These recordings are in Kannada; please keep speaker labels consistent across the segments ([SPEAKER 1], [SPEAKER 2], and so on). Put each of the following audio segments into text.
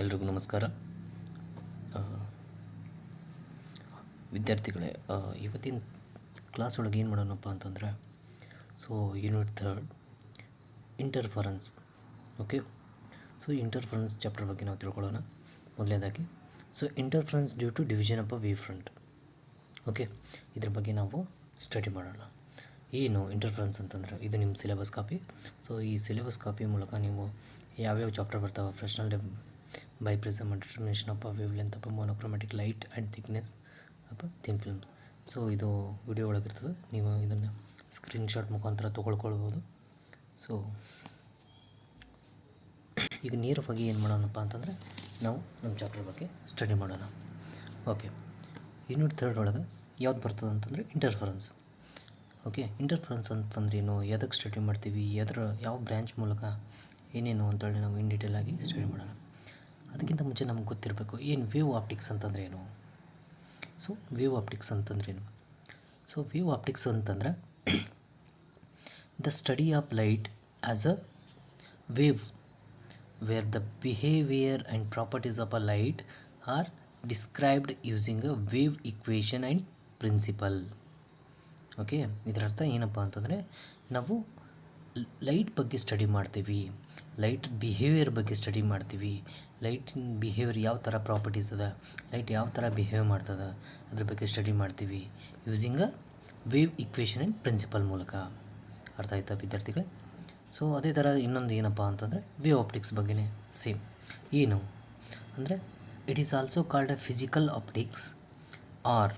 [SPEAKER 1] ಎಲ್ರಿಗೂ ನಮಸ್ಕಾರ. ವಿದ್ಯಾರ್ಥಿಗಳೇ ಇವತ್ತಿನ ಕ್ಲಾಸ್ ಒಳಗೆ ಏನು ಮಾಡೋಣಪ್ಪ ಅಂತಂದರೆ so unit third interference okay so interference chapter ಬಗ್ಗೆ ನಾವು ತಿಳ್ಕೊಳ್ಳೋಣ. ಮೊದಲನೇದಾಗಿ so interference due to division of a wave front okay ಇದ್ರ ಬಗ್ಗೆ ನಾವು ಸ್ಟಡಿ ಮಾಡೋಣ. ಏನು ಇಂಟರ್ಫರೆನ್ಸ್ ಅಂತಂದರೆ, ಇದು ನಿಮ್ಮ ಸಿಲೆಬಸ್ ಕಾಪಿ ಸೊ ಈ ಸಿಲೆಬಸ್ ಕಾಪಿ ಮೂಲಕ ನೀವು ಯಾವ್ಯಾವ ಚಾಪ್ಟರ್ ಬರ್ತಾವೆ? Fresnel them biprism determination of wave length ಅಪ್ಪ ಮೊನೋಕ್ರೊಮ್ಯಾಟಿಕ್ ಲೈಟ್ ಆ್ಯಂಡ್ ಥಿಕ್ನೆಸ್ ಅಪ್ಪ ಥಿನ್ ಫಿಲ್ಮ್ಸ್ ಸೊ ಇದು ವಿಡಿಯೋ ಒಳಗಿರ್ತದೆ ನೀವು ಇದನ್ನು ಸ್ಕ್ರೀನ್ಶಾಟ್ ಮುಖಾಂತರ ತೊಗೊಳ್ಕೊಳ್ಬೋದು. ಸೊ ಈಗ ನೇರವಾಗಿ ಏನು ಮಾಡೋಣಪ್ಪ ಅಂತಂದರೆ ನಾವು ನಮ್ಮ ಚಾಪ್ಟರ್ ಬಗ್ಗೆ ಸ್ಟಡಿ ಮಾಡೋಣ. ಓಕೆ ಯೂನಿಟ್ ಥರ್ಡ್ ಒಳಗೆ ಯಾವ್ದು ಬರ್ತದೆ ಅಂತಂದರೆ ಇಂಟರ್ಫರೆನ್ಸ್ ಓಕೆ ಇಂಟರ್ಫರೆನ್ಸ್ ಅಂತಂದ್ರೆ ಏನು ಎದಕ್ಕೆ ಸ್ಟಡಿ ಮಾಡ್ತೀವಿ? ಎದ್ರ, ಯಾವ ಬ್ರ್ಯಾಂಚ್ ಮೂಲಕ ಏನೇನು ಅಂತೇಳಿ ನಾವು ಇನ್ ಡೀಟೇಲ್ ಆಗಿ ಸ್ಟಡಿ ಮಾಡೋಣ. ಅದಕ್ಕಿಂತ ಮುಂಚೆ ನಮ್ಗೆ ಗೊತ್ತಿರಬೇಕು, ಏನು ವ್ಯೂ ಆಪ್ಟಿಕ್ಸ್ ಅಂತಂದ್ರೆ ಏನು? ಸೊ ವ್ಯೂ ಆಪ್ಟಿಕ್ಸ್ ಅಂತಂದ್ರೆ ಏನು? ಸೊ ವ್ಯೂ ಆಪ್ಟಿಕ್ಸ್ ಅಂತಂದ್ರೆ the study of light as a wave where the behaviour and properties of a light are described using a wave equation and principle okay ಇದರ ಅರ್ಥ ಏನಪ್ಪ ಅಂತಂದರೆ, ನಾವು ಲೈಟ್ ಬಗ್ಗೆ ಸ್ಟಡಿ ಮಾಡ್ತೀವಿ. ಲೈಟ್ ಬಿಹೇವಿಯರ್ ಬಗ್ಗೆ ಸ್ಟಡಿ ಮಾಡ್ತೀವಿ. ಲೈಟಿನ ಬಿಹೇವಿಯರ್ ಯಾವ ಥರ ಪ್ರಾಪರ್ಟೀಸ್ ಅದ? ಲೈಟ್ ಯಾವ ಥರ ಬಿಹೇವ್ ಮಾಡ್ತದೆ? ಅದ್ರ ಬಗ್ಗೆ ಸ್ಟಡಿ ಮಾಡ್ತೀವಿ. Using a wave equation and principle ಮೂಲಕ. ಅರ್ಥ ಆಯ್ತಾ ವಿದ್ಯಾರ್ಥಿಗಳೇ? ಸೊ ಅದೇ ಥರ ಇನ್ನೊಂದು ಏನಪ್ಪ ಅಂತಂದರೆ ವೇವ್ ಆಪ್ಟಿಕ್ಸ್ ಬಗ್ಗೆನೇ ಸೇಮ್ ಏನು? ಅಂದರೆ it is also called a physical optics or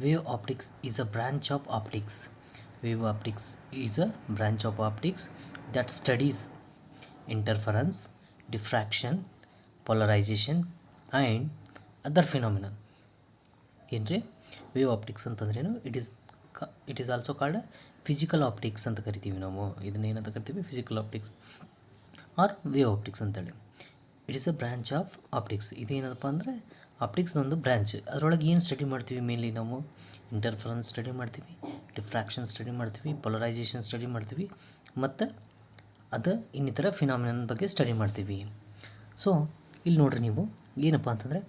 [SPEAKER 1] wave optics is a branch of optics wave optics is a branch of optics that studies interference diffraction polarization and other phenomenon ಏನ್ರಿ? ವೇವ್ ಆಪ್ಟಿಕ್ಸ್ ಅಂತಂದ್ರೇನು? ಇಟ್ ಈಸ್ ಕ it is also called physical optics ಅಂತ ಕರಿತೀವಿ ನಾವು. ಇದನ್ನ ಏನಂತ ಕರಿತೀವಿ? Physical optics or wave optics ಅಂತೇಳಿ. It is a branch of optics ಇದೇನಪ್ಪ ಅಂದರೆ ಆಪ್ಟಿಕ್ಸ್ ಒಂದು ಬ್ರ್ಯಾಂಚ್ ಅದರೊಳಗೆ ಏನು ಸ್ಟಡಿ ಮಾಡ್ತೀವಿ ಮೇನ್ಲಿ ನಾವು? ಇಂಟರ್ಫರೆನ್ಸ್ ಸ್ಟಡಿ ಮಾಡ್ತೀವಿ ಡಿಫ್ರಾಕ್ಷನ್ ಸ್ಟಡಿ ಮಾಡ್ತೀವಿ ಪೊಲರೈಸೇಷನ್ ಸ್ಟಡಿ ಮಾಡ್ತೀವಿ, ಮತ್ತು ಅದು ಇನ್ನಿತರ ಫಿನಾಮಿನನ್ ಬಗ್ಗೆ ಸ್ಟಡಿ ಮಾಡ್ತೀವಿ. ಸೊ ಇಲ್ಲಿ ನೋಡ್ರಿ ನೀವು, ಏನಪ್ಪ ಅಂತಂದರೆ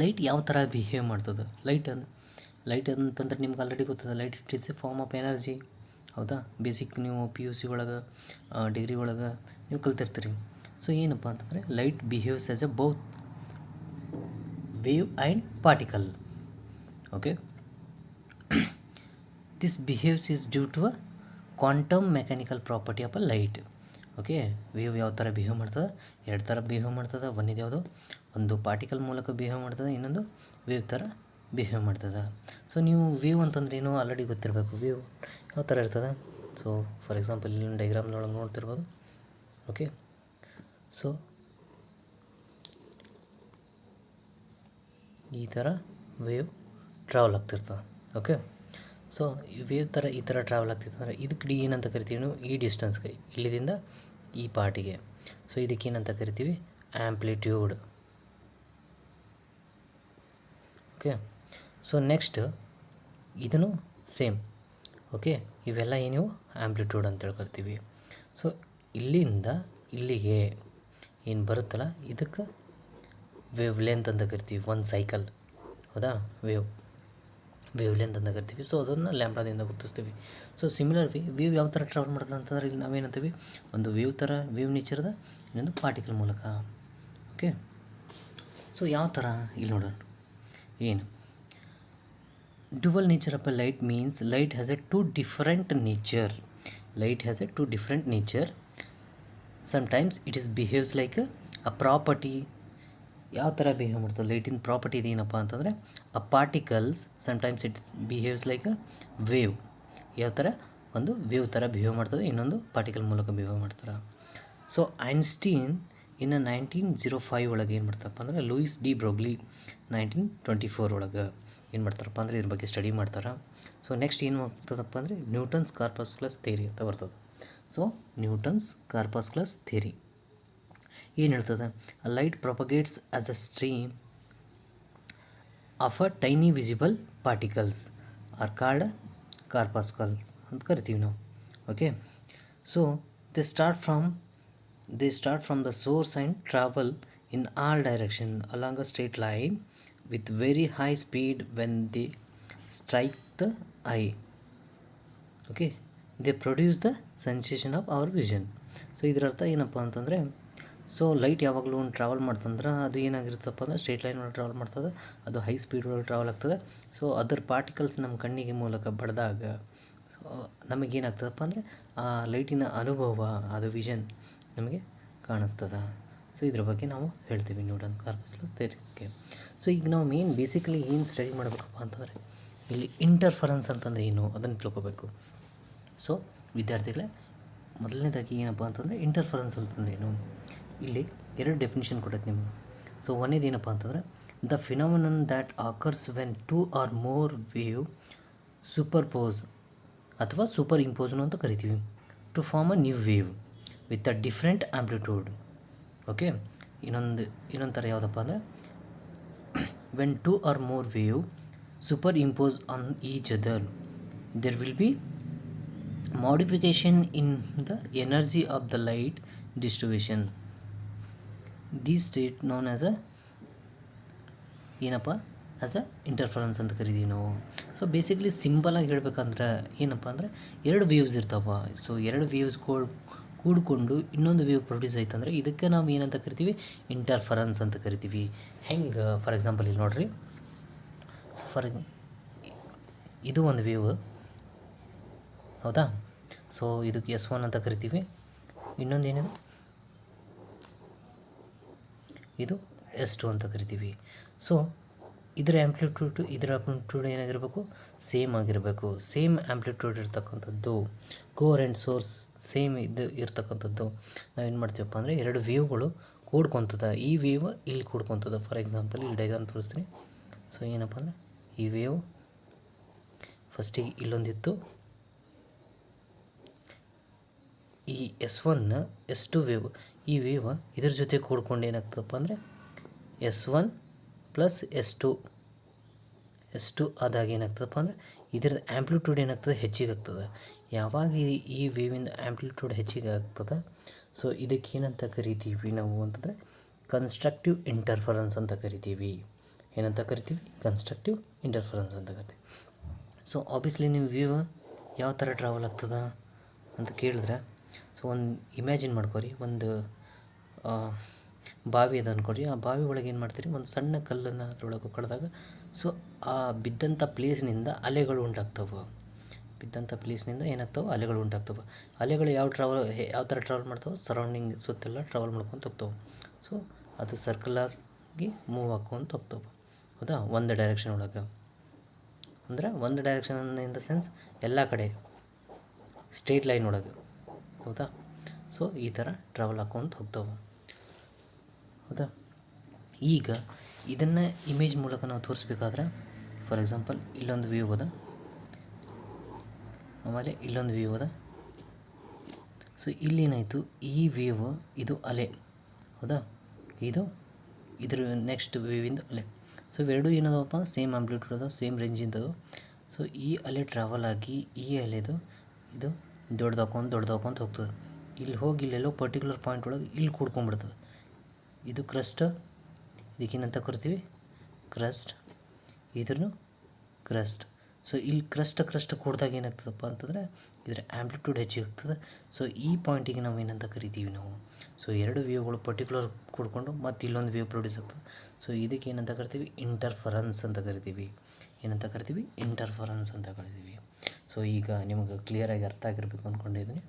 [SPEAKER 1] ಲೈಟ್ ಯಾವ ಥರ ಬಿಹೇವ್ ಮಾಡ್ತದೆ? ಲೈಟ್ ಅಂದ್ ಲೈಟ್ ಅಂತಂದ್ರೆ ನಿಮ್ಗೆ ಆಲ್ರೆಡಿ ಗೊತ್ತದ light it is a form of energy ಹೌದಾ? ಬೇಸಿಕ್ ನೀವು ಪಿ ಯು ಸಿ ಒಳಗೆ ಡಿಗ್ರಿ ಒಳಗೆ ನೀವು ಕಲ್ತಿರ್ತೀರಿ. ಸೊ ಏನಪ್ಪ ಅಂತಂದರೆ light behaves as a both wave and particle okay this behaves is due to a quantum mechanical property of a light okay wave ಯಾವ ಥರ ಬಿಹೇವ್ ಮಾಡ್ತದೆ? ಎರಡು ಥರ ಬಿಹೇವ್ ಮಾಡ್ತದೆ. ಒಂದಿದು ಯಾವುದು? ಒಂದು ಪಾರ್ಟಿಕಲ್ ಮೂಲಕ ಬಿಹೇವ್ ಮಾಡ್ತದೆ. ಇನ್ನೊಂದು ವೇವ್ ಥರ ಬಿಹೇವ್ ಮಾಡ್ತದೆ. ಸೊ ನೀವು ವೇವ್ ಅಂತಂದ್ರೆ ಏನು? ಆಲ್ರೆಡಿ ಗೊತ್ತಿರಬೇಕು. ವೇವ್ ಯಾವ ಥರ ಇರ್ತದೆ? ಸೊ ಫಾರ್ ಎಕ್ಸಾಂಪಲ್ ಇಲ್ಲಿ ಡೈಗ್ರಾಮ್ನೊಳಗೆ ನೋಡ್ತಿರ್ಬೋದು. ಓಕೆ ಸೊ ಈ ಥರ ವೇವ್ ಟ್ರಾವೆಲ್ ಆಗ್ತಿರ್ತದೆ. ಓಕೆ ಸೊ ವೇವ್ ಥರ ಈ ಥರ ಟ್ರಾವೆಲ್ ಆಗ್ತಿತ್ತು ಅಂದರೆ ಇದಕ್ಕೆ ಡಿ ಏನಂತ ಕರಿತೀವಿ ನಾವು? ಈ ಡಿಸ್ಟೆನ್ಸ್ಗೆ ಇಲ್ಲಿದಿಂದ ಈ ಪಾರ್ಟಿಗೆ ಸೊ ಇದಕ್ಕೆ ಏನಂತ ಕರಿತೀವಿ? ಆ್ಯಂಪ್ಲಿಟ್ಯೂಡ್ ಓಕೆ ಸೊ ನೆಕ್ಸ್ಟ್ ಇದನ್ನು ಸೇಮ್ ಓಕೆ ಇವೆಲ್ಲ ಏನು ಆ್ಯಂಪ್ಲಿಟ್ಯೂಡ್ ಅಂತೇಳಿ ಕರಿತೀವಿ. ಸೊ ಇಲ್ಲಿಂದ ಇಲ್ಲಿಗೆ ಏನು ಬರುತ್ತಲ್ಲ? ಇದಕ್ಕೆ ವೇವ್ ಲೆಂತ್ ಅಂತ ಕರಿತೀವಿ. ಒಂದು ಸೈಕಲ್ ಹೌದಾ? ವೇವ್ ವೇವ್ ಲೆಂತ್ ಅಂತ ಕರಿತೀವಿ. ಸೊ ಅದನ್ನು ಲ್ಯಾಂಬ್ರಾದಿಂದ ಗುರುತಿಸ್ತೀವಿ. ಸೊ ಸಿಮಿಲರ್ ವಿ ವೇವ್ ಯಾವ ಥರ ಟ್ರಾವೆಲ್ ಮಾಡ್ತದೆ ಅಂತಂದ್ರೆ ಇಲ್ಲಿ ನಾವೇನಂತೀವಿ ಒಂದು ವೇವ್ ಥರ ವೇವ್ ನೇಚರ್ದ ಇನ್ನೊಂದು ಪಾರ್ಟಿಕಲ್ ಮೂಲಕ. ಓಕೆ ಸೊ ಯಾವ ಥರ ಇಲ್ಲಿ ನೋಡೋಣ. ಏನು? Dual nature of a light means light has a two different nature light has a two different nature sometimes it is behaves like a property ಯಾವ ಥರ ಬಿಹೇವ್ ಮಾಡ್ತದೆ? ಲೈಟಿನ ಪ್ರಾಪರ್ಟಿ ಇದೇನಪ್ಪ ಅಂತಂದರೆ a particles sometimes it behaves like a wave ಯಾವ ಥರ? ಒಂದು ವೇವ್ ಥರ ಬಿಹೇವ್ ಮಾಡ್ತದೆ, ಇನ್ನೊಂದು ಪಾರ್ಟಿಕಲ್ ಮೂಲಕ ಬಿಹೇವ್ ಮಾಡ್ತಾರೆ. ಸೊ ಐನ್ಸ್ಟೀನ್ ಇನ್ನು ನೈನ್ಟೀನ್ ಜೀರೋ ಫೈವ್ ಒಳಗೆ ಏನು ಮಾಡ್ತಾರಪ್ಪ ಅಂದರೆ Louis de Broglie nineteen twenty four ಒಳಗೆ ಏನು ಮಾಡ್ತಾರಪ್ಪ ಅಂದರೆ, ಇದ್ರ ಬಗ್ಗೆ ಸ್ಟಡಿ ಮಾಡ್ತಾರೆ. ಸೊ ನೆಕ್ಸ್ಟ್ ಏನು ಆಗ್ತದಪ್ಪ ಅಂದರೆ ನ್ಯೂಟನ್ಸ್ ಕಾರ್ಪಸ್ಕ್ಲಸ್ ಥೇರಿ ಅಂತ ಬರ್ತದೆ. ಸೊ ನ್ಯೂಟನ್ಸ್ ಕಾರ್ಪಸ್ಕ್ಲಸ್ ಥೇರಿ ಏನು ಹೇಳ್ತದೆ light propagates as a stream of a tiny visible particles or called corpuscles ಅಂತ ಕರಿತೀವಿ ನಾವು. Okay so they start from they start from the source and travel in all direction along a straight line with very high speed when the strike the eye okay they produce the sensation of our vision so ಇದರರ್ಥ ಏನಪ್ಪ ಅಂತಂದರೆ ಸೊ ಲೈಟ್ ಯಾವಾಗಲೂ ಒಂದು ಟ್ರಾವೆಲ್ ಮಾಡ್ತಂದ್ರೆ ಅದು ಏನಾಗಿರುತ್ತಪ್ಪ ಅಂದ್ರೆ ಸ್ಟ್ರೇಟ್ ಲೈನ್ ಒಳಗೆ ಟ್ರಾವೆಲ್ ಮಾಡ್ತದೆ. ಅದು ಹೈ ಸ್ಪೀಡ್ ಒಳಗೆ ಟ್ರಾವೆಲ್ ಆಗ್ತದೆ. ಸೊ ಅದರ ಪಾರ್ಟಿಕಲ್ಸ್ ನಮ್ಮ ಕಣ್ಣಿಗೆ ಮೂಲಕ ಬಡಿದಾಗ ಸೊ ನಮಗೇನಾಗ್ತದಪ್ಪ ಅಂದರೆ ಆ ಲೈಟಿನ ಅನುಭವ, ಅದು ವಿಷನ್ ನಮಗೆ ಕಾಣಿಸ್ತದ. ಸೊ ಇದ್ರ ಬಗ್ಗೆ ನಾವು ಹೇಳ್ತೀವಿ ನ್ಯೂಟನ್ ಕಾರ್ಪಸ್ಲಸ್ ತೆರಿಗೆ ಸೊ ಈಗ ನಾವು ಮೇನ್ ಬೇಸಿಕಲಿ ಏನು ಸ್ಟಡಿ ಮಾಡಬೇಕಪ್ಪ ಅಂತಂದರೆ, ಇಲ್ಲಿ ಇಂಟರ್ಫರೆನ್ಸ್ ಅಂತಂದರೆ ಏನು? ಅದನ್ನು ತಿಳ್ಕೊಬೇಕು. ಸೊ ವಿದ್ಯಾರ್ಥಿಗಳೇ, ಮೊದಲನೇದಾಗಿ ಏನಪ್ಪ ಅಂತಂದರೆ ಇಂಟರ್ಫರೆನ್ಸ್ ಅಂತಂದ್ರೆ ಏನು? ಇಲ್ಲಿ ಎರಡು ಡೆಫಿನಿಷನ್ ಕೊಡತ್ತೆ ನಿಮಗೆ. ಸೊ ಒಂದೇದು ಏನಪ್ಪ ಅಂತಂದರೆ the phenomenon that occurs when two or more wave superpose ಅಥವಾ ಸೂಪರ್ ಇಂಪೋಸ್ನು ಅಂತ ಕರಿತೀವಿ. To form a new wave with a different amplitude okay ಇನ್ನೊಂದು ಇನ್ನೊಂದು ಥರ ಯಾವುದಪ್ಪ ಅಂದರೆ when two or more wave superimpose on each other, there will be modification in the energy of the light distribution. This state known as a ಏನಪ್ಪ? ಆ್ಯಸ್ ಅ ಇಂಟರ್ಫರೆನ್ಸ್ ಅಂತ ಕರಿತೀವಿ ನಾವು. ಸೊ ಬೇಸಿಕ್ಲಿ ಸಿಂಪಲಾಗಿ ಹೇಳ್ಬೇಕಂದ್ರೆ ಏನಪ್ಪ ಅಂದರೆ ಎರಡು ವೇವ್ಸ್ ಇರ್ತಾವ ಸೊ ಎರಡು ವೇವ್ಸ್ ಕೂಡಿಕೊಂಡು ಇನ್ನೊಂದು ವೇವ್ ಪ್ರೊಡ್ಯೂಸ್ ಆಯ್ತಂದ್ರೆ ಇದಕ್ಕೆ ನಾವು ಏನಂತ ಕರಿತೀವಿ? ಇಂಟರ್ಫರೆನ್ಸ್ ಅಂತ ಕರಿತೀವಿ. ಹೆಂಗೆ? ಫಾರ್ ಎಕ್ಸಾಂಪಲ್ ಇಲ್ಲಿ ನೋಡ್ರಿ. ಸೊ ಫಾರ್ ಇದು ಒಂದು ವೇವ್ ಹೌದಾ? ಸೊ ಇದಕ್ಕೆ ಎಸ್ ಒನ್ ಅಂತ ಕರಿತೀವಿ. ಇನ್ನೊಂದು ಏನಿದೆ? ಇದು ಎಸ್ ಟು ಅಂತ ಕರಿತೀವಿ. ಸೊ ಇದರ ಆ್ಯಂಪ್ಲಿಟ್ಯೂಡ್ ಇದರ ಆ್ಯಂಪ್ಲಿಟ್ಯೂಡ್ ಏನಾಗಿರಬೇಕು? ಸೇಮ್ ಆಗಿರಬೇಕು. ಸೇಮ್ ಆ್ಯಂಪ್ಲಿಟ್ಯೂಡ್ ಇರ್ತಕ್ಕಂಥದ್ದು. ಕೋರ್ ಆ್ಯಂಡ್ ಸೋರ್ಸ್ ಸೇಮ್ ಇದು ಇರ್ತಕ್ಕಂಥದ್ದು. ನಾವೇನು ಮಾಡ್ತೀವಪ್ಪ ಅಂದರೆ ಎರಡು ವೇವ್ಗಳು ಕೂಡ್ಕೊತದ. ಈ ವೇವ್ ಇಲ್ಲಿ ಕೂಡ್ಕೊತದ. ಫಾರ್ ಎಕ್ಸಾಂಪಲ್ ಇಲ್ಲಿ ಡೈಗ್ರಾಮ್ ತೋರಿಸ್ತೀನಿ. ಸೊ ಏನಪ್ಪ ಅಂದರೆ ಈ ವೇವ್ ಫಸ್ಟಿಗೆ ಇಲ್ಲೊಂದಿತ್ತು. ಈ S one, S two wave, ಈ ವೇವ್ ಇದ್ರ ಜೊತೆ ಕೂಡ್ಕೊಂಡು ಏನಾಗ್ತದಪ್ಪ ಅಂದರೆ S one plus S two. S two ಆದಾಗ ಏನಾಗ್ತದಪ್ಪ ಅಂದರೆ ಇದ್ರದ್ದು ಆ್ಯಂಪ್ಲಿಟ್ಯೂಡ್ ಏನಾಗ್ತದೆ, ಹೆಚ್ಚಿಗೆ ಆಗ್ತದೆ. ಯಾವಾಗ ಈ ವೇವಿಂದ ಆ್ಯಂಪ್ಲಿಟ್ಯೂಡ್ ಹೆಚ್ಚಿಗೆ ಆಗ್ತದೆ, ಸೊ ಇದಕ್ಕೆ ಏನಂತ ಕರಿತೀವಿ ನಾವು ಅಂತಂದರೆ ಕನ್ಸ್ಟ್ರಕ್ಟಿವ್ ಇಂಟರ್ಫರೆನ್ಸ್ ಅಂತ ಕರಿತೀವಿ. ಏನಂತ ಕರಿತೀವಿ? ಕನ್ಸ್ಟ್ರಕ್ಟಿವ್ ಇಂಟರ್ಫರೆನ್ಸ್ ಅಂತ ಕರಿತೀವಿ. ಸೊ ಆಬ್ವಿಯಸ್ಲಿ ನೀವು ವ್ಯೂ ಯಾವ ಥರ ಟ್ರಾವೆಲ್ ಆಗ್ತದೆ ಅಂತ ಕೇಳಿದ್ರೆ ಸೊ ಒಂದು ಇಮ್ಯಾಜಿನ್ ಮಾಡ್ಕೊರಿ, ಒಂದು ಬಾವಿ ಅದ ಅಂದ್ಕೊಳ್ರಿ ಆ ಬಾವಿ ಒಳಗೆ ಏನು ಮಾಡ್ತೀರಿ? ಒಂದು ಸಣ್ಣ ಕಲ್ಲನ್ನು ಅದ್ರೊಳಗೆ ಕಡ್ದಾಗ ಸೊ ಆ ಬಿದ್ದಂಥ ಪ್ಲೇಸ್ನಿಂದ ಅಲೆಗಳು ಉಂಟಾಗ್ತವೆ. ಬಿದ್ದಂಥ ಪ್ಲೇಸ್ನಿಂದ ಏನಾಗ್ತವೆ? ಅಲೆಗಳು ಉಂಟಾಗ್ತವೆ. ಅಲೆಗಳು ಯಾವ ಟ್ರಾವೆಲ್ ಯಾವ ಥರ ಟ್ರಾವೆಲ್ ಮಾಡ್ತಾವೆ? ಸರೌಂಡಿಂಗ್ ಸುತ್ತೆಲ್ಲ ಟ್ರಾವೆಲ್ ಮಾಡ್ಕೊತ ಹೋಗ್ತವೆ ಸೊ ಅದು ಸರ್ಕಲಾಗಿ ಮೂವ್ ಹಾಕ್ಕೊಂತ ಹೋಗ್ತವೆ ಹೌದಾ? ಒಂದು ಡೈರೆಕ್ಷನ್ ಒಳಗೆ. ಅಂದ್ರೆ ಒಂದು ಡೈರೆಕ್ಷನ್ ಇನ್ ದ ಸೆನ್ಸ್ ಎಲ್ಲ ಕಡೆ ಸ್ಟ್ರೇಟ್ ಲೈನ್ ಒಳಗೆ. ಹೌದಾ? ಸೊ ಈ ಥರ ಟ್ರಾವೆಲ್ ಹಾಕ್ಕೊಂತ ಹೋಗ್ತಾವೆ. ಹೌದಾ? ಈಗ ಇದನ್ನು ಇಮೇಜ್ ಮೂಲಕ ನಾವು ತೋರಿಸ್ಬೇಕಾದ್ರೆ ಫಾರ್ ಎಕ್ಸಾಂಪಲ್ ಇಲ್ಲೊಂದು ವ್ಯೂ ಅದ ಆಮೇಲೆ ಇಲ್ಲೊಂದು ವ್ಯೂ ಅದ ಸೊ ಇಲ್ಲೇನಾಯಿತು, ಈ ವ್ಯೂ ಇದು ಅಲೆ. ಹೌದಾ? ಇದು, ಇದ್ರ ನೆಕ್ಸ್ಟ್ ವ್ಯೂವಿಂದು ಅಲೆ. ಸೊ ಇವೆರಡೂ ಏನದವಪ್ಪ ಸೇಮ್ ಆಂಪ್ಲಿಟ್ಯೂಡ್ ಅದಾವೆ ಸೇಮ್ ರೇಂಜಿಂದು ಸೊ ಈ ಅಲೆ ಟ್ರಾವೆಲ್ ಆಗಿ, ಈ ಅಲೆದು ಇದು ದೊಡ್ಡದಾಕೊಂತ ದೊಡ್ಡದಾಕೊಂತ ಹೋಗ್ತದೆ. ಇಲ್ಲಿ ಹೋಗಿ ಇಲ್ಲೆಲ್ಲೋ ಪರ್ಟಿಕ್ಯುಲರ್ ಪಾಯಿಂಟ್ ಒಳಗೆ ಇಲ್ಲಿ ಕೂಡ್ಕೊಂಡ್ಬಿಡ್ತದೆ ಇದು ಕ್ರಸ್ಟ್ ಇದಕ್ಕೇನಂತ ಕರಿತೀವಿ? ಕ್ರಸ್ಟ್ ಇದ್ರೂ ಕ್ರಸ್ಟ್ ಸೊ ಇಲ್ಲಿ ಕ್ರಸ್ಟ್ ಕ್ರಸ್ಟ್ ಕೂಡಿದಾಗ ಏನಾಗ್ತದಪ್ಪ ಅಂತಂದರೆ ಇದರ ಆ್ಯಂಪ್ಲಿಟ್ಯೂಡ್ ಹೆಚ್ಚಿಗೆ ಆಗ್ತದೆ. ಸೊ ಈ ಪಾಯಿಂಟಿಗೆ ನಾವು ಏನಂತ ಕರಿತೀವಿ ನಾವು? ಸೊ ಎರಡು ವ್ಯೂಗಳು ಪರ್ಟಿಕ್ಯುಲರ್ ಕೂಡ್ಕೊಂಡು ಮತ್ತು ಇಲ್ಲೊಂದು ವ್ಯೂ ಪ್ರೊಡ್ಯೂಸ್ ಆಗ್ತದೆ. ಸೊ ಇದಕ್ಕೆ ಏನಂತ ಕರಿತೀವಿ? ಇಂಟರ್ಫರೆನ್ಸ್ ಅಂತ ಕರಿತೀವಿ. ಏನಂತ ಕರಿತೀವಿ? ಇಂಟರ್ಫರೆನ್ಸ್ ಅಂತ ಕರಿತೀವಿ. ಸೊ ಈಗ ನಿಮಗೆ ಕ್ಲಿಯರಾಗಿ ಅರ್ಥ ಆಗಿರಬೇಕು ಅಂದ್ಕೊಂಡಿದ್ದೀನಿ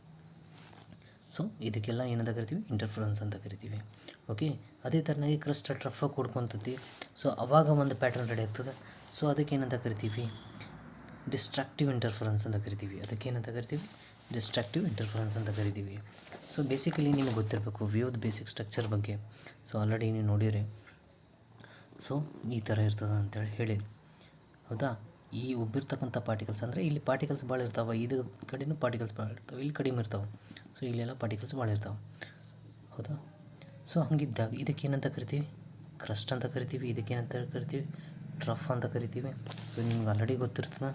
[SPEAKER 1] ಸೊ ಇದಕ್ಕೆಲ್ಲ ಏನಂತ ಕರಿತೀವಿ? ಇಂಟರ್ಫರೆನ್ಸ್ ಅಂತ ಕರಿತೀವಿ. ಓಕೆ ಅದೇ ಥರನಾಗಿ ಕ್ರಸ್ಟ್ ಟ್ರಫಾಗಿ ಕೊಡ್ಕೊತೀವಿ ಸೊ ಅವಾಗ ಒಂದು ಪ್ಯಾಟರ್ನ್ ರೆಡಿ ಆಗ್ತದೆ. ಸೊ ಅದಕ್ಕೆ ಏನಂತ ಕರಿತೀವಿ? ಡಿಸ್ಟ್ರಾಕ್ಟಿವ್ ಇಂಟರ್ಫರೆನ್ಸ್ ಅಂತ ಕರಿತೀವಿ. ಅದಕ್ಕೆ ಏನಂತ ಕರಿತೀವಿ? ಡಿಸ್ಟ್ರಾಕ್ಟಿವ್ ಇಂಟರ್ಫರೆನ್ಸ್ ಅಂತ ಕರಿತೀವಿ. ಸೊ ಬೇಸಿಕಲಿ ನಿಮಗೆ ಗೊತ್ತಿರಬೇಕು ವ್ಯೂದ್ ಬೇಸಿಕ್ ಸ್ಟ್ರಕ್ಚರ್ ಬಗ್ಗೆ. ಸೊ ಆಲ್ರೆಡಿ ನೀವು ನೋಡಿರಿ. ಸೊ ಈ ಥರ ಇರ್ತದೆ ಅಂತೇಳಿ ಹೇಳಿ. ಹೌದಾ? ಈ ಉಬ್ಬಿರ್ತಕ್ಕಂಥ ಪಾರ್ಟಿಕಲ್ಸ್ ಅಂದರೆ ಇಲ್ಲಿ ಪಾರ್ಟಿಕಲ್ಸ್ ಭಾಳ ಇರ್ತಾವೆ, ಇದು ಕಡೆನೂ ಪಾರ್ಟಿಕಲ್ಸ್ ಭಾಳ ಇರ್ತಾವೆ, ಇಲ್ಲಿ ಕಡಿಮೆ ಇರ್ತಾವೆ. ಸೊ ಇಲ್ಲೆಲ್ಲ ಪಾರ್ಟಿಕಲ್ಸ್ ಭಾಳ ಇರ್ತಾವೆ. ಹೌದಾ? ಸೊ ಹಂಗಿದ್ದಾಗ ಇದಕ್ಕೆ ಏನಂತ ಕರಿತೀವಿ? ಕ್ರಸ್ಟ್ ಅಂತ ಕರಿತೀವಿ ಇದಕ್ಕೆ ಏನಂತ ಕರಿತೀವಿ? ಟ್ರಫ್ ಅಂತ ಕರಿತೀವಿ. ಸೊ ನಿಮ್ಗೆ ಆಲ್ರೆಡಿ ಗೊತ್ತಿರ್ತದೆ.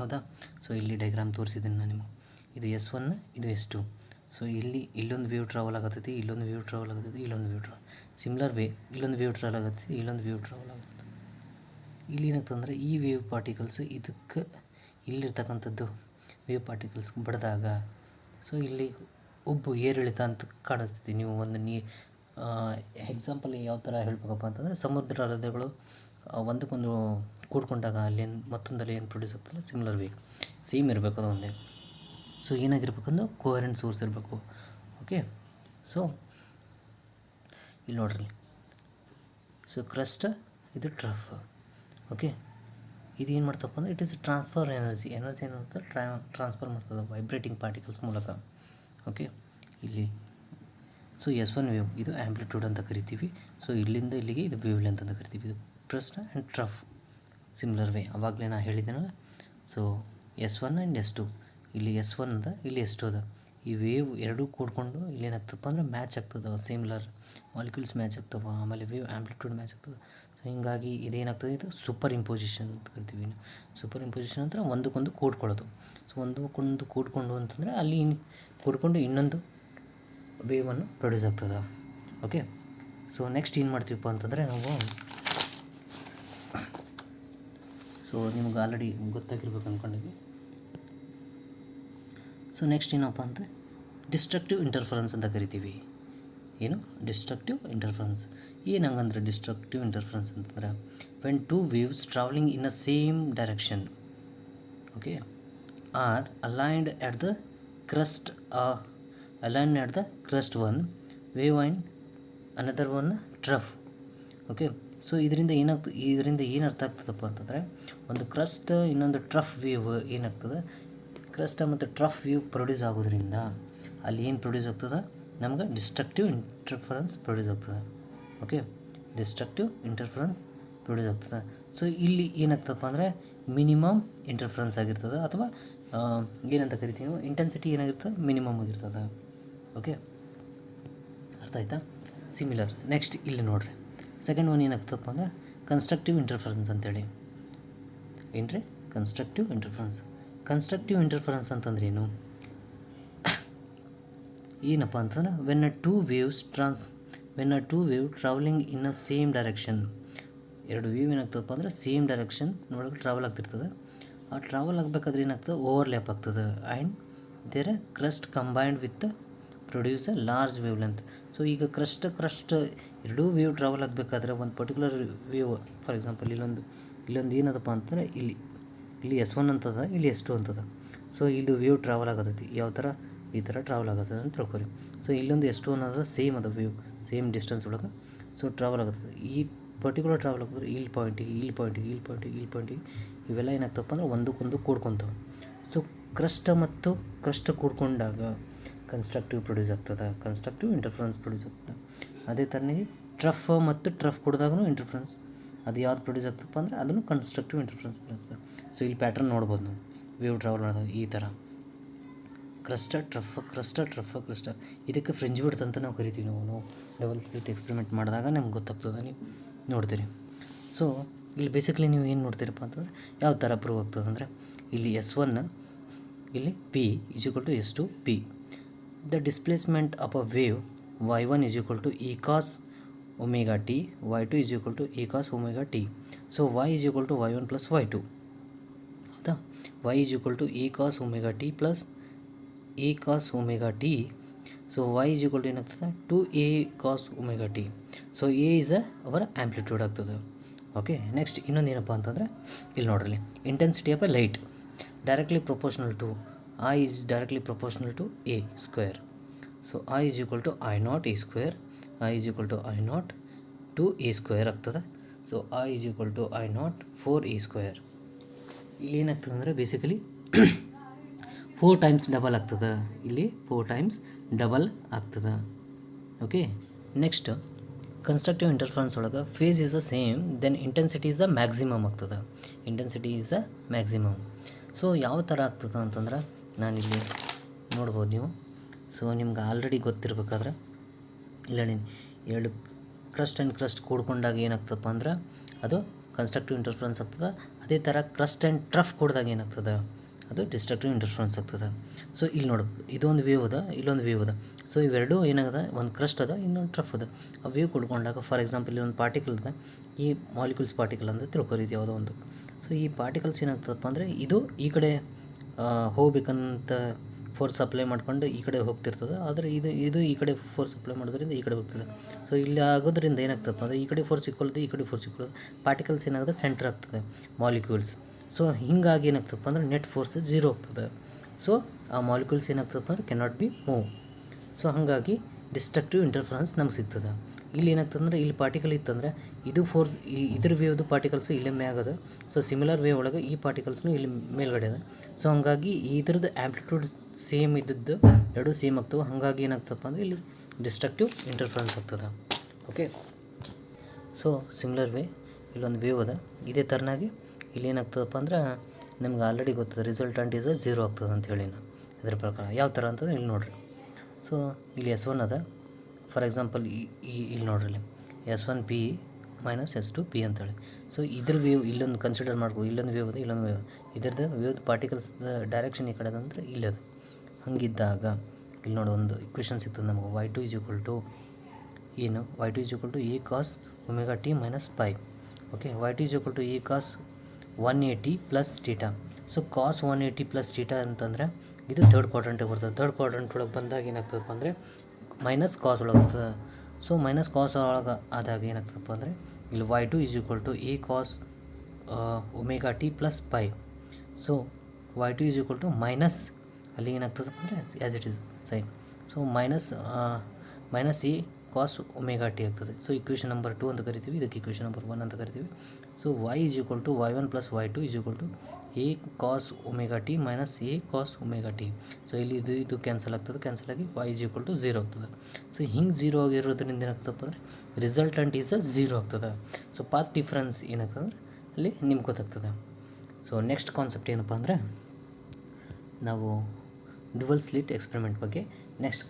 [SPEAKER 1] ಹೌದಾ? ಸೊ ಇಲ್ಲಿ ಡೈಗ್ರಾಮ್ ತೋರಿಸಿದ್ದೀನಿ ನಾನು ನಿಮಗೆ. ಇದು ಎಸ್ ಒನ್ ಇದು ಎಸ್ ಟು ಸೊ ಇಲ್ಲಿ, ಇಲ್ಲೊಂದು ವ್ಯೂ ಟ್ರಾವೆಲ್ ಆಗತ್ತೈತಿ ಇಲ್ಲೊಂದು ವ್ಯೂ ಟ್ರಾವೆಲ್ ಆಗತ್ತೈತಿ ಇಲ್ಲೊಂದು ವ್ಯೂ ಟ್ರಾವೆಲ್ ಸಿಮ್ಲರ್ ವೇ ಇಲ್ಲೊಂದು ವ್ಯೂ ಟ್ರಾವೆಲ್ ಆಗತ್ತೈತಿ ಇಲ್ಲೊಂದು ವ್ಯೂ ಟ್ರಾವೆಲ್ ಆಗುತ್ತೆ. ಇಲ್ಲಿ ಏನಾಗ್ತಂದ್ರೆ ಈ ವೇವ್ ಪಾರ್ಟಿಕಲ್ಸ್ ಇದಕ್ಕೆ ಇಲ್ಲಿರ್ತಕ್ಕಂಥದ್ದು ವೇವ್ ಪಾರ್ಟಿಕಲ್ಸ್ ಬಡಿದಾಗ ಸೊ ಇಲ್ಲಿ ಉಬ್ಬು ಏರಿಳಿತ ಅಂತ ಕಾಣಿಸ್ತೈತಿ ನೀವು ಒಂದು ನೀ ಎಕ್ಸಾಂಪಲ್ ಯಾವ ಥರ ಹೇಳ್ಬೇಕಪ್ಪ ಅಂತಂದರೆ ಸಮುದ್ರ ಅಲೆಗಳು ಒಂದಕ್ಕೊಂದು ಕೂಡ್ಕೊಂಡಾಗ ಅಲ್ಲಿ ಏನು, ಮತ್ತೊಂದಲ್ಲಿ ಏನು ಪ್ರೊಡ್ಯೂಸ್ ಆಗ್ತಲ್ಲ ಸಿಮಿಲರ್ ವೇ ಸೇಮ್ ಇರಬೇಕು ಅದು ಒಂದೇ. ಸೊ ಏನಾಗಿರ್ಬೇಕಂದ್ರೆ ಕೋಹರೆಂಟ್ ಸೋರ್ಸ್ ಇರಬೇಕು. ಓಕೆ ಸೊ ಇಲ್ಲಿ ನೋಡ್ರಿ. ಸೊ ಕ್ರಸ್ಟ್ ಇದು ಟ್ರಫ್ ಓಕೆ ಇದು ಏನು ಮಾಡ್ತಪ್ಪ ಅಂದರೆ it is transfer energy energy ಏನು ಅಂತ ಟ್ರಾ ಟ್ರಾನ್ಸ್ಫರ್ ಮಾಡ್ತದೆ ವೈಬ್ರೇಟಿಂಗ್ ಪಾರ್ಟಿಕಲ್ಸ್ ಮೂಲಕ. ಓಕೆ ಇಲ್ಲಿ ಸೊ ಎಸ್ ಒನ್ ವೇವ್ ಇದು ಆ್ಯಂಪ್ಲಿಟ್ಯೂಡ್ ಅಂತ ಕರಿತೀವಿ. ಸೊ ಇಲ್ಲಿಂದ ಇಲ್ಲಿಗೆ ಇದು ವೇವ್ ಲೆಂತ್ ಅಂತ ಕರಿತೀವಿ. ಇದು crest and trough similar way ಅವಾಗಲೇ ನಾ ಹೇಳಿದ್ದೇನಲ್ಲ? So S one and S two ಇಲ್ಲಿ ಎಸ್ ಒನ್ ಅದ, ಇಲ್ಲಿ ಎಸ್ ಟು ಅದ. ಈ ವೇವ್ ಎರಡೂ ಕೂಡ್ಕೊಂಡು ಇಲ್ಲಿ ಏನಾಗ್ತಪ್ಪ ಅಂದ್ರೆ ಮ್ಯಾಚ್ ಆಗ್ತದೆ ಸಿಮಿಲರ್ ಮಾಲಿಕ್ಯೂಲ್ಸ್ ಮ್ಯಾಚ್ ಆಗ್ತವೆ, ಆಮೇಲೆ ವೇವ್ ಆ್ಯಂಪ್ಲಿಟ್ಯೂಡ್ ಮ್ಯಾಚ್ ಆಗ್ತದೆ. ಹಿಂಗಾಗಿ ಇದೇನಾಗ್ತದೆ? ಇದು ಸೂಪರ್ ಇಂಪೋಸಿಷನ್ ಅಂತ ಕರಿತೀವಿ ಸೂಪರ್ ಇಂಪೋಸಿಷನ್ ಅಂದ್ರೆ ಒಂದಕ್ಕೊಂದು ಕೂಡ್ಕೊಳ್ಳೋದು. ಸೊ ಒಂದಕ್ಕೊಂದು ಕೂಡ್ಕೊಂಡು ಅಂತಂದರೆ ಅಲ್ಲಿ ಕೂಡ್ಕೊಂಡು ಇನ್ನೊಂದು ವೇವನ್ನು ಪ್ರೊಡ್ಯೂಸ್ ಆಗ್ತದೆ. ಓಕೆ ಸೊ ನೆಕ್ಸ್ಟ್ ಏನು ಮಾಡ್ತೀವಪ್ಪ ಅಂತಂದರೆ ನಾವು ಸೊ ನಿಮ್ಗೆ ಆಲ್ರೆಡಿ ಗೊತ್ತಾಗಿರ್ಬೇಕು ಅಂದ್ಕೊಂಡಿದ್ವಿ ಸೊ ನೆಕ್ಸ್ಟ್ ಏನಪ್ಪ ಅಂದರೆ ಡಿಸ್ಟ್ರಕ್ಟಿವ್ ಇಂಟರ್ಫರೆನ್ಸ್ ಅಂತ ಕರಿತೀವಿ. ಏನು ಡಿಸ್ಟ್ರಕ್ಟಿವ್ ಇಂಟರ್ಫರೆನ್ಸ್ ಏನು ಹಂಗಂದ್ರೆ ಡಿಸ್ಟ್ರಕ್ಟಿವ್ ಇಂಟರ್ಫರೆನ್ಸ್ ಅಂತಂದ್ರೆ when two waves travelling in a same direction okay are aligned at the crest align at the crest one wave and another one trough okay so ಇದರಿಂದ ಏನಾಗ್ತದೆ ಇದರಿಂದ ಏನು ಅರ್ಥ ಆಗ್ತದಪ್ಪ ಅಂತಂದರೆ, ಒಂದು ಕ್ರಸ್ಟ್ ಇನ್ನೊಂದು ಟ್ರಫ್ ವೇವ್ ಏನಾಗ್ತದೆ ಕ್ರಸ್ಟ್ ಮತ್ತು ಟ್ರಫ್ ವೇವ್ ಪ್ರೊಡ್ಯೂಸ್ ಆಗೋದ್ರಿಂದ, ಅಲ್ಲಿ ಏನು ಪ್ರೊಡ್ಯೂಸ್ ಆಗ್ತದೆ? ನಮ್ಗೆ ಡಿಸ್ಟ್ರಕ್ಟಿವ್ ಇಂಟರ್ಫರೆನ್ಸ್ ಪ್ರೊಡ್ಯೂಸ್ ಆಗ್ತದೆ ಓಕೆ ಡಿಸ್ಟ್ರಕ್ಟಿವ್ ಇಂಟರ್ಫರೆನ್ಸ್ ಪ್ರೊಡ್ಯೂಸ್ ಆಗ್ತದೆ ಸೊ ಇಲ್ಲಿ ಏನಾಗ್ತದಪ್ಪ ಅಂದರೆ ಮಿನಿಮಮ್ ಇಂಟರ್ಫರೆನ್ಸ್ ಆಗಿರ್ತದೆ ಅಥವಾ ಏನಂತ ಕರಿತೀವಿ ನಾವು? ಇಂಟೆನ್ಸಿಟಿ ಏನಾಗಿರ್ತದೆ? ಮಿನಿಮಮ್ ಆಗಿರ್ತದೆ. ಓಕೆ ಅರ್ಥ ಆಯ್ತಾ? ಸಿಮಿಲರ್ ನೆಕ್ಸ್ಟ್ ಇಲ್ಲಿ ನೋಡ್ರಿ. ಸೆಕೆಂಡ್ ಒನ್ ಏನಾಗ್ತದಪ್ಪ ಅಂದ್ರೆ ಕನ್ಸ್ಟ್ರಕ್ಟಿವ್ ಇಂಟರ್ಫರೆನ್ಸ್ ಅಂತೇಳಿ. ಏನ್ರಿ? ಕನ್ಸ್ಟ್ರಕ್ಟಿವ್ ಇಂಟರ್ಫರೆನ್ಸ್ ಕನ್ಸ್ಟ್ರಕ್ಟಿವ್ ಇಂಟರ್ಫರೆನ್ಸ್ ಅಂತಂದ್ರೆ ಏನು ಏನಪ್ಪ ಅಂತಂದ್ರೆ when a two waves trans when a two wave travelling in a same direction ಎರಡು ವೇವ್ ಏನಾಗ್ತದಪ್ಪ ಅಂದ್ರೆ ಸೇಮ್ ಡೈರೆಕ್ಷನ್ ನೋಡೋಕೆ ಟ್ರಾವೆಲ್ ಆಗ್ತಿರ್ತದೆ. ಆ ಟ್ರಾವೆಲ್ ಆಗಬೇಕಾದ್ರೆ ಏನಾಗ್ತದೆ? ಓವರ್ಲ್ಯಾಪ್ ಆಗ್ತದೆ. And there crest combined with produce a large wave length so ಈಗ ಕ್ರಸ್ಟ್ ಕ್ರಸ್ಟ್ ಎರಡೂ ವೇವ್ ಟ್ರಾವೆಲ್ ಆಗಬೇಕಾದ್ರೆ ಒಂದು ಪರ್ಟಿಕ್ಯುಲರ್ ವೇವ್ ಫಾರ್ ಎಕ್ಸಾಂಪಲ್ ಇಲ್ಲೊಂದು ಇಲ್ಲೊಂದು ಏನದಪ್ಪ ಅಂತಂದರೆ, ಇಲ್ಲಿ ಇಲ್ಲಿ ಎಸ್ ಒನ್ ಅಂತದ, ಇಲ್ಲಿ ಎಸ್ ಟು ಅಂತದ. ಸೊ ಇದು ವೇವ್ ಟ್ರಾವೆಲ್ ಆಗತೈತಿ. ಯಾವ ಥರ ಈ ಥರ ಟ್ರಾವೆಲ್ ಆಗುತ್ತದೆ ಅಂತ ತಿಳ್ಕೊರಿ. ಸೊ ಇಲ್ಲೊಂದು ಎಷ್ಟು ಅನ್ನೋದು ಸೇಮ್ ಅದ ವ್ಯೂ ಸೇಮ್ ಡಿಸ್ಟೆನ್ಸ್ ಒಳಗೆ. ಸೊ ಟ್ರಾವೆಲ್ ಆಗುತ್ತದೆ ಈ ಪರ್ಟಿಕ್ಯುಲರ್ ಟ್ರಾವೆಲ್ ಆಗಿದ್ರೆ ಇಲ್ಲಿ ಪಾಯಿಂಟಿಗೆ ಇಲ್ಲಿ ಪಾಯಿಂಟಿಗೆ ಇಲ್ಲಿ ಪಾಯಿಂಟಿಗೆ ಇಲ್ಲಿ ಪಾಯಿಂಟಿಗೆ ಇವೆಲ್ಲ ಏನಾಗ್ತಪ್ಪ ಅಂದ್ರೆ ಒಂದಕ್ಕೊಂದು ಕೂಡ್ಕೊತಾವೆ. ಸೊ ಕ್ರಷ್ಟ ಮತ್ತು ಕಷ್ಟ ಕೂಡ್ಕೊಂಡಾಗ ಕನ್ಸ್ಟ್ರಕ್ಟಿವ್ ಪ್ರೊಡ್ಯೂಸ್ ಆಗ್ತದೆ ಕನ್ಸ್ಟ್ರಕ್ಟಿವ್ ಇಂಟರ್ಫರೆನ್ಸ್ ಪ್ರೊಡ್ಯೂಸ್ ಆಗ್ತದೆ. ಅದೇ ಥರನೇ ಟ್ರಫ್ ಮತ್ತು ಟ್ರಫ್ ಕೊಡಿದಾಗೂ ಇಂಟರ್ಫರೆನ್ಸ್ ಅದು ಯಾವ್ದು ಪ್ರೊಡ್ಯೂಸ್ ಆಗ್ತಪ್ಪ ಅಂದರೆ ಅದನ್ನು ಕನ್ಸ್ಟ್ರಕ್ಟಿವ್ ಇಂಟರ್ಫರೆನ್ಸ್ ಆಗ್ತದೆ. ಸೊ ಇಲ್ಲಿ ಪ್ಯಾಟ್ರನ್ ನೋಡ್ಬೋದು ನಾವು. ವೇವ್ ಟ್ರಾವೆಲ್ ಮಾಡೋದು ಈ ಥರ ಕ್ರಸ್ಟ ಟ್ರಫ್ ಕ್ರಸ್ಟ ಟ್ರಫ್ ಕ್ರಸ್ಟ ಇದಕ್ಕೆ ಫ್ರಿಂಜ್ ಬಿಡ್ತ್ ಅಂತ ನಾವು ಕರಿತೀವಿ ನಾವು. ಡಬಲ್ ಸ್ಲಿಟ್ ಎಕ್ಸ್ಪೆರಿಮೆಂಟ್ ಮಾಡಿದಾಗ ನಮ್ಗೆ ಗೊತ್ತಾಗ್ತದೆ. ನೀವು ನೋಡ್ತೀರಿ. ಸೊ ಇಲ್ಲಿ ಬೇಸಿಕ್ಲಿ ನೀವು ಏನು ನೋಡ್ತೀರಪ್ಪ ಅಂತಂದರೆ, ಯಾವ ಥರ ಪ್ರೂವ್ ಆಗ್ತದೆ ಅಂದರೆ, ಇಲ್ಲಿ ಎಸ್ ಒನ್ ಇಲ್ಲಿ P equal to S two P the displacement of a wave Y one is equal to E cos omega T Y two is equal to E cos omega T so Y is equal to Y one plus Y two ಹೌದಾ? Y is equal to E cos omega T plus A cos omega T so Y is equal to ಏನಾಗ್ತದೆ? Two A cos omega T so A is ಅವರ ಆ್ಯಂಪ್ಲಿಟ್ಯೂಡ್ ಆಗ್ತದೆ. ಓಕೆ ನೆಕ್ಸ್ಟ್ ಇನ್ನೊಂದು ಏನಪ್ಪ ಅಂತಂದರೆ, ಇಲ್ಲಿ ನೋಡ್ರಿ intensity of a light directly proportional to I is directly proportional to A square so I is equal to I naught A square I is equal to I naught two A square ಆಗ್ತದೆ. So I is equal to I naught four A square ಇಲ್ಲಿ ಏನಾಗ್ತದೆ ಅಂದರೆ ಬೇಸಿಕಲಿ ಫೋರ್ ಟೈಮ್ಸ್ ಡಬಲ್ ಆಗ್ತದೆ? ಇಲ್ಲಿ ಫೋರ್ ಟೈಮ್ಸ್ ಡಬಲ್ ಆಗ್ತದೆ. ಓಕೆ ನೆಕ್ಸ್ಟ್ ಕನ್ಸ್ಟ್ರಕ್ಟಿವ್ ಇಂಟರ್ಫರೆನ್ಸ್ ಒಳಗೆ phase is a same then intensity is a maximum ಆಗ್ತದೆ. Intensity is a maximum so ಯಾವ ಥರ ಆಗ್ತದೆ ಅಂತಂದ್ರೆ ನಾನಿಲ್ಲಿ ನೋಡ್ಬೋದು ನೀವು. ಸೊ ನಿಮ್ಗೆ ಆಲ್ರೆಡಿ ಗೊತ್ತಿರ್ಬೇಕಾದ್ರೆ, ಇಲ್ಲ ನೀನು ಎರಡು ಕ್ರಸ್ಟ್ ಆ್ಯಂಡ್ ಕ್ರಸ್ಟ್ ಕೂಡ್ಕೊಂಡಾಗ ಏನಾಗ್ತದಪ್ಪ ಅಂದ್ರೆ ಅದು ಕನ್ಸ್ಟ್ರಕ್ಟಿವ್ ಇಂಟರ್ಫರೆನ್ಸ್ ಆಗ್ತದೆ. ಅದೇ ಥರ ಕ್ರಸ್ಟ್ ಆ್ಯಂಡ್ ಟ್ರಫ್ ಕೂಡಿದಾಗ ಏನಾಗ್ತದೆ? ಅದು ಡಿಸ್ಟ್ರಕ್ಟಿವ್ ಇಂಟರ್ಫರೆನ್ಸ್ ಆಗ್ತದೆ. ಸೊ ಇಲ್ಲಿ ನೋಡು, ಇದೊಂದು ವೇವ್ ಅದ, ಇಲ್ಲೊಂದು ವೇವ್ ಅದ. ಸೊ ಇವೆರಡೂ ಏನಾಗದ? ಒಂದು ಕ್ರಸ್ಟ್ ಅದ, ಇನ್ನೊಂದು ಟ್ರಫ್ ಅದ. ಆ ವೇವ್ ಕುಡ್ಕೊಂಡಾಗ ಫಾರ್ ಎಕ್ಸಾಂಪಲ್ ಒಂದು ಪಾರ್ಟಿಕಲ್ ಅದ ಈ ಮಾಲಿಕ್ಯೂಲ್ಸ್ ಪಾರ್ಟಿಕಲ್ ಅಂತ ತಿಳ್ಕೊರಿದು ಯಾವುದೋ ಒಂದು. ಸೊ ಈ ಪಾರ್ಟಿಕಲ್ಸ್ ಏನಾಗ್ತದಪ್ಪ ಅಂದರೆ, ಇದು ಈ ಕಡೆ ಹೋಗ್ಬೇಕಂತ ಫೋರ್ಸ್ ಅಪ್ಲೈ ಮಾಡ್ಕೊಂಡು ಈ ಕಡೆ ಹೋಗ್ತಿರ್ತದೆ. ಆದರೆ ಇದು ಇದು ಈ ಕಡೆ ಫೋರ್ಸ್ ಅಪ್ಲೈ ಮಾಡೋದ್ರಿಂದ ಈ ಕಡೆ ಹೋಗ್ತದೆ. ಸೊ ಇಲ್ಲಿ ಆಗೋದ್ರಿಂದ ಏನಾಗ್ತದಪ್ಪ ಅಂದರೆ, ಈ ಕಡೆ ಫೋರ್ಸ್ ಇಕ್ಕೊಳ್ಳೋದು ಈ ಕಡೆ ಫೋರ್ಸ್ ಇಕ್ಕೊಳ್ಳೋದು ಪಾರ್ಟಿಕಲ್ಸ್ ಏನಾಗುತ್ತೆ ಸೆಂಟ್ರ್ ಆಗ್ತದೆ ಮಾಲಿಕ್ಯೂಲ್ಸ್ ಸೊ ಹೀಗಾಗಿ ಏನಾಗ್ತದಪ್ಪ ಅಂದ್ರೆ ನೆಟ್ ಫೋರ್ಸ್ ಜೀರೋ ಆಗ್ತದೆ. ಸೊ ಆ ಮಾಲಿಕ್ಯೂಲ್ಸ್ ಏನಾಗ್ತದಪ್ಪ ಅಂದ್ರೆ ಕೆನಾಟ್ ಬಿ ಮೂವ್ ಸೊ ಹಾಗಾಗಿ ಡಿಸ್ಟ್ರಕ್ಟಿವ್ ಇಂಟರ್ಫರೆನ್ಸ್ ನಮ್ಗೆ ಸಿಗ್ತದೆ. ಇಲ್ಲಿ ಏನಾಗ್ತದಂದ್ರೆ ಇಲ್ಲಿ ಪಾರ್ಟಿಕಲ್ ಇತ್ತಂದ್ರೆ ಇದು ಫೋರ್ ಈ ಇದ್ರ ವೇವ್ದು ಪಾರ್ಟಿಕಲ್ಸು ಇಲ್ಲೇ ಮ್ಯಾಗದ ಸೊ ಸಿಮಿಲರ್ ವೇವ್ ಒಳಗೆ ಈ ಪಾರ್ಟಿಕಲ್ಸ್ನು ಇಲ್ಲಿ ಮೇಲ್ಗಡೆ ಅದ ಸೊ ಹಾಗಾಗಿ ಇದ್ರದ್ದು ಆ್ಯಂಪ್ಲಿಟ್ಯೂಡ್ ಸೇಮ್ ಇದ್ದದ್ದು, ಎರಡೂ ಸೇಮ್ ಆಗ್ತವೆ. ಹಾಗಾಗಿ ಏನಾಗ್ತಪ್ಪ ಅಂದರೆ ಇಲ್ಲಿ ಡಿಸ್ಟ್ರಕ್ಟಿವ್ ಇಂಟರ್ಫರೆನ್ಸ್ ಆಗ್ತದೆ. ಓಕೆ ಸೊ ಸಿಮಿಲರ್ ವೇ ಇಲ್ಲೊಂದು ವೇವ್ ಅದ. ಇದೇ ಥರನಾಗಿ ಇಲ್ಲಿ ಏನಾಗ್ತದಪ್ಪ ಅಂದ್ರೆ ನಿಮ್ಗೆ ಆಲ್ರೆಡಿ ಗೊತ್ತದ ರಿಸಲ್ಟೆಂಟ್ ಇಸ್ ಝೀರೋ ಆಗ್ತದೆ ಅಂತ ಹೇಳಿ ಇದ್ರ ಪ್ರಕಾರ ಯಾವ ಥರ ಅಂತಂದ್ರೆ ಇಲ್ಲಿ ನೋಡಿರಿ. ಸೊ ಇಲ್ಲಿ ಎಸ್ ಒನ್ ಅದ. ಫಾರ್ ಎಕ್ಸಾಂಪಲ್ ಈ, ಈ- ಇಲ್ಲಿ ನೋಡ್ರಿ ಇಲ್ಲಿ. S one P minus S two P ಅಂತೇಳಿ. ಸೊ ಇದ್ರ ವೇವ್ ಇಲ್ಲೊಂದು ಕನ್ಸಿಡರ್ ಮಾಡ್ಕೊಳ್ಳಿ ಇಲ್ಲೊಂದು ವೇವ್ ಅದ ಇಲ್ಲೊಂದು ವೇವ್ ಇದ್ರದ್ದು ವೇವ್ ಪಾರ್ಟಿಕಲ್ಸ್ ಡೈರೆಕ್ಷನ್ ಈ ಕಡೆ ಅದಂದ್ರೆ ಇಲ್ಲದ ಹಂಗಿದ್ದಾಗ, ಇಲ್ಲಿ ನೋಡಿ ಒಂದು ಇಕ್ವೇಷನ್ ಸಿಗ್ತದೆ ನಮಗೆ. Y two is equal to ಏನು? Y two is equal to A cos omega T minus pi okay Y two is equal to A cos one eighty plus theta so cos one eighty plus theta ಅಂತಂದರೆ ಇದು ಥರ್ಡ್ ಕ್ವಾಡ್ರಂಟಿಗೆ ಬರ್ತದೆ. ತರ್ಡ್ ಕ್ವಾಡ್ರಂಟ್ ಒಳಗೆ ಬಂದಾಗ ಏನಾಗ್ತದಪ್ಪ ಅಂದರೆ ಮೈನಸ್ ಕಾಸ್ ಒಳಗೆ ಬರ್ತದೆ. ಸೊ ಮೈನಸ್ ಕಾಸ್ ಒಳಗೆ ಆದಾಗ ಏನಾಗ್ತದಪ್ಪ ಅಂದರೆ ಇಲ್ಲಿ Y two is equal to A cos omega T plus pi so Y two is equal to minus ಅಲ್ಲಿ ಏನಾಗ್ತದಪ್ಪ ಅಂದರೆ as it is sine so minus minus A cos omega T ಆಗ್ತದೆ. ಸೊ ಇಕ್ವೇಷನ್ ನಂಬರ್ ಟು ಅಂತ ಕರಿತೀವಿ, ಇದಕ್ಕೆ ಇಕ್ವೇಷನ್ ನಂಬರ್ ಒನ್ ಅಂತ ಕರಿತೀವಿ. So Y is equal to Y one plus Y two is equal to A cos omega T minus A cos omega T so ಇಲ್ಲಿ ಇದು ಇದು ಕ್ಯಾನ್ಸಲ್ ಆಗ್ತದೆ ಕ್ಯಾನ್ಸಲ್ ಆಗಿ Y is equal to zero ಆಗ್ತದೆ. ಸೊ ಹಿಂಗೆ ಝೀರೋ ಆಗಿರೋದ್ರಿಂದ ಏನಾಗ್ತದಪ್ಪ ಅಂದರೆ ರಿಸಲ್ಟಂಟ್ ಈಸ್ ಅ ಝೀರೋ ಆಗ್ತದೆ. ಸೊ ಪಾತ್ ಡಿಫ್ರೆನ್ಸ್ ಏನಾಗ್ತದೆ ಅಲ್ಲಿ ನಿಮ್ಗೆ ಗೊತ್ತಾಗ್ತದೆ. ಸೊ ನೆಕ್ಸ್ಟ್ ಕಾನ್ಸೆಪ್ಟ್ ಏನಪ್ಪ ಅಂದರೆ, ನಾವು ಡುವಲ್ ಸ್ಲಿಟ್ ಎಕ್ಸ್ಪೆರಿಮೆಂಟ್ ಬಗ್ಗೆ ನೆಕ್ಸ್ಟ್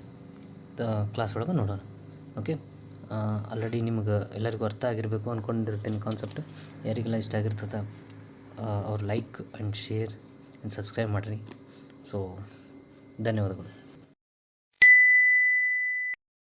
[SPEAKER 1] ಕ್ಲಾಸ್ ಒಳಗೆ ನೋಡೋಣ. ಓಕೆ ಆಲ್ರೆಡಿ ನಿಮ್ಗೆ ಎಲ್ಲರಿಗೂ ಅರ್ಥ ಆಗಿರಬೇಕು ಅಂದ್ಕೊಂಡಿರ್ತೀನಿ ಕಾನ್ಸೆಪ್ಟ್ ಯಾರಿಗೆಲ್ಲ ಇಷ್ಟ ಆಗಿರ್ತದೆ ಅವ್ರು like and share and subscribe ಮಾಡಿರಿ. ಸೊ ಧನ್ಯವಾದಗಳು.